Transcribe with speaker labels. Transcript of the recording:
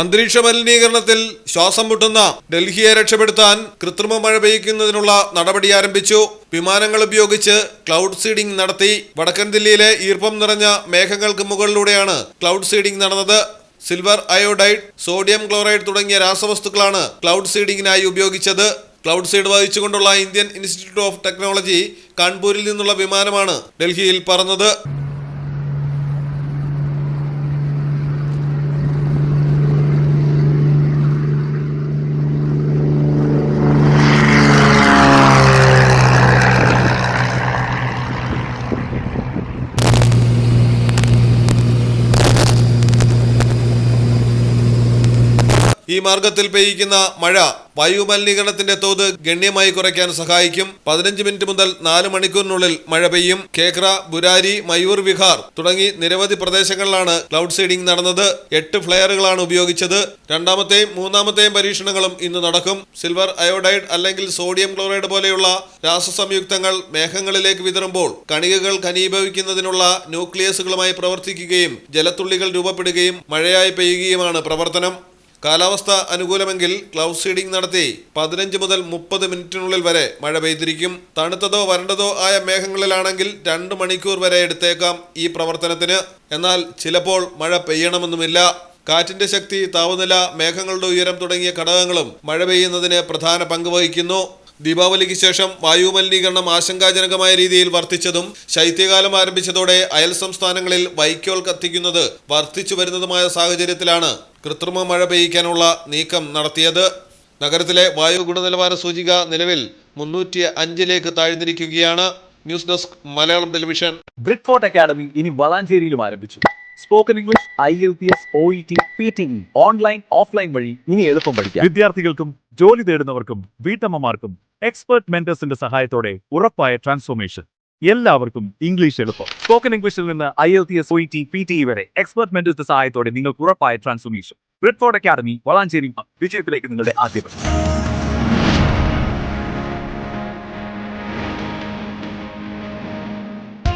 Speaker 1: അന്തരീക്ഷ മലിനീകരണത്തിൽ ശ്വാസം മുട്ടുന്ന ഡൽഹിയെ രക്ഷപ്പെടുത്താൻ കൃത്രിമ മഴ പെയ്യ്ക്കുന്നതിനുള്ള നടപടി ആരംഭിച്ചു വിമാനങ്ങൾ ഉപയോഗിച്ച് ക്ലൗഡ് സീഡിംഗ് നടത്തി വടക്കൻ ദില്ലിയിലെ ഈർപ്പം നിറഞ്ഞ മേഘങ്ങൾക്ക് മുകളിലൂടെയാണ് ക്ലൗഡ് സീഡിംഗ് നടന്നത് സിൽവർ അയോഡൈഡ് സോഡിയം ക്ലോറൈഡ് തുടങ്ങിയ രാസവസ്തുക്കളാണ് ക്ലൗഡ് സീഡിംഗിനായി ഉപയോഗിച്ചത് ക്ലൗഡ് സീഡ് വഹിച്ചുകൊണ്ടുള്ള ഇന്ത്യൻ ഇൻസ്റ്റിറ്റ്യൂട്ട് ഓഫ് ടെക്നോളജി കാൺപൂരിൽ നിന്നുള്ള വിമാനമാണ് ഡൽഹിയിൽ പറന്നത് ഈ മാർഗത്തിൽ പെയ്യുന്ന മഴ വായുമലിനീകരണത്തിന്റെ തോത് ഗണ്യമായി കുറയ്ക്കാൻ സഹായിക്കും പതിനഞ്ച് മിനിറ്റ് മുതൽ നാല് മണിക്കൂറിനുള്ളിൽ മഴ പെയ്യും കേക്ര ബുരാരി മയൂർ വിഹാർ തുടങ്ങി നിരവധി പ്രദേശങ്ങളിലാണ് ക്ലൗഡ് സീഡിംഗ് നടന്നത് എട്ട് ഫ്ലെയറുകളാണ് ഉപയോഗിച്ചത് രണ്ടാമത്തെയും മൂന്നാമത്തെയും പരീക്ഷണങ്ങളും ഇന്ന് നടക്കും സിൽവർ അയോഡൈഡ് അല്ലെങ്കിൽ സോഡിയം ക്ലോറൈഡ് പോലെയുള്ള രാസസംയുക്തങ്ങൾ മേഘങ്ങളിലേക്ക് വിതറുമ്പോൾ കണികകൾ ഖനീഭവിക്കുന്നതിനുള്ള ന്യൂക്ലിയസുകളുമായി പ്രവർത്തിക്കുകയും ജലത്തുള്ളികൾ രൂപപ്പെടുകയും മഴയായി പെയ്യുകയുമാണ് പ്രവർത്തനം കാലാവസ്ഥ അനുകൂലമെങ്കിൽ ക്ലൗഡ് സീഡിംഗ് നടത്തി പതിനഞ്ച് മുതൽ മുപ്പത് മിനിറ്റിനുള്ളിൽ വരെ മഴ പെയ്തിരിക്കും തണുത്തതോ വരണ്ടതോ ആയ മേഘങ്ങളിലാണെങ്കിൽ രണ്ട് മണിക്കൂർ വരെ എടുത്തേക്കാം ഈ പ്രവർത്തനത്തിന് എന്നാൽ ചിലപ്പോൾ മഴ പെയ്യണമെന്നുമില്ല കാറ്റിന്റെ ശക്തി താപനില മേഘങ്ങളുടെ ഉയരം തുടങ്ങിയ ഘടകങ്ങളും മഴ പെയ്യുന്നതിന് പ്രധാന പങ്ക് വഹിക്കുന്നു ദീപാവലിക്ക് ശേഷം വായു മലിനീകരണം ആശങ്കാജനകമായ രീതിയിൽ വർദ്ധിച്ചതും ശൈത്യകാലം ആരംഭിച്ചതോടെ അയൽ സംസ്ഥാനങ്ങളിൽ വൈക്കോൽ കത്തിക്കുന്നത് വർദ്ധിച്ചു വരുന്നതുമായ സാഹചര്യത്തിലാണ് കൃത്രിമ മഴ പെയ്യിക്കാനുള്ള നീക്കം നടത്തിയത് നഗരത്തിലെ വായു ഗുണനിലവാര സൂചിക നിലവിൽ മുന്നൂറ്റി അഞ്ചിലേക്ക് താഴ്ന്നിരിക്കുകയാണ് ന്യൂസ് ഡെസ്ക് മലയാളം ടെലിവിഷൻ
Speaker 2: ബ്രിഡ്ഫോർട്ട് അക്കാദമി ഇനി വളാഞ്ചേരിയിലും ആരംഭിച്ചു spoken English I L P S O E T P T online offline വഴി ഇനി എളുപ്പം പഠിക്കാം
Speaker 3: വിദ്യാർത്ഥികൾക്കും ജോലി തേടുന്നവർക്കും വീട്ടമ്മമാർക്കും എക്സ്പെർട്ട് മെന്റേഴ്സിന്റെ സഹായത്തോടെ ഉറപ്പായ ട്രാൻസ്ഫോർമേഷൻ എല്ലാവർക്കും ഇംഗ്ലീഷ് എളുപ്പം സ്പോക്കൺ ഇംഗ്ലീഷിൽ നിന്ന് I L T S O E T P T വരെ എക്സ്പെർട്ട് മെന്റേഴ്സിന്റെ സഹായത്തോടെ നിങ്ങൾക്ക് ഉറപ്പായ ട്രാൻസ്ഫോർമേഷൻ റിഡ്ഫോർഡ് അക്കാദമി വളാഞ്ചേരി വിജയത്തിലേക്ക് നിങ്ങളുടെ ആദ്യം